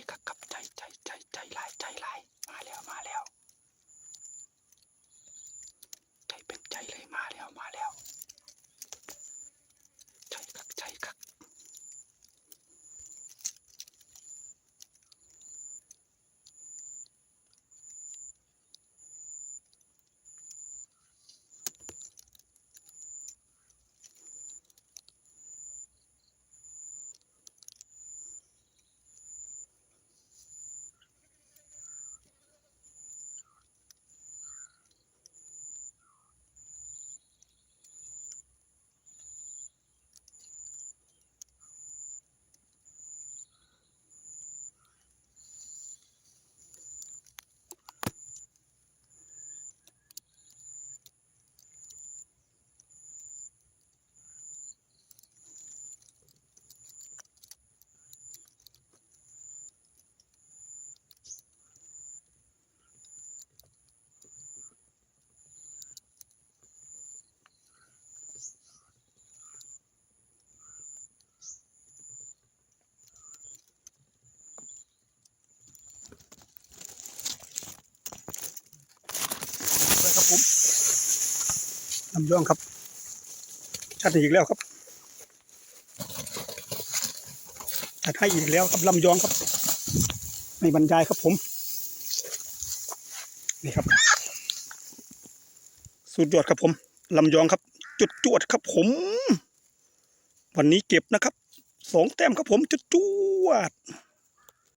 ใจคักครับใจใจใจใจลายใจลายมาแล้วมาแล้ว ใจเป็นใจเลยมาแล้วมาแล้ว ใจคักใจคัก ลำยองครับ ชัดอีกแล้วครับชัดให้อีกแล้วครับลำยองครับในบรรยายครับผม นี่ครับ สุดยอดครับผมลำยองครับ จุดจวดครับผม วันนี้เก็บนะครับสองแต้มครับผมจุดจวด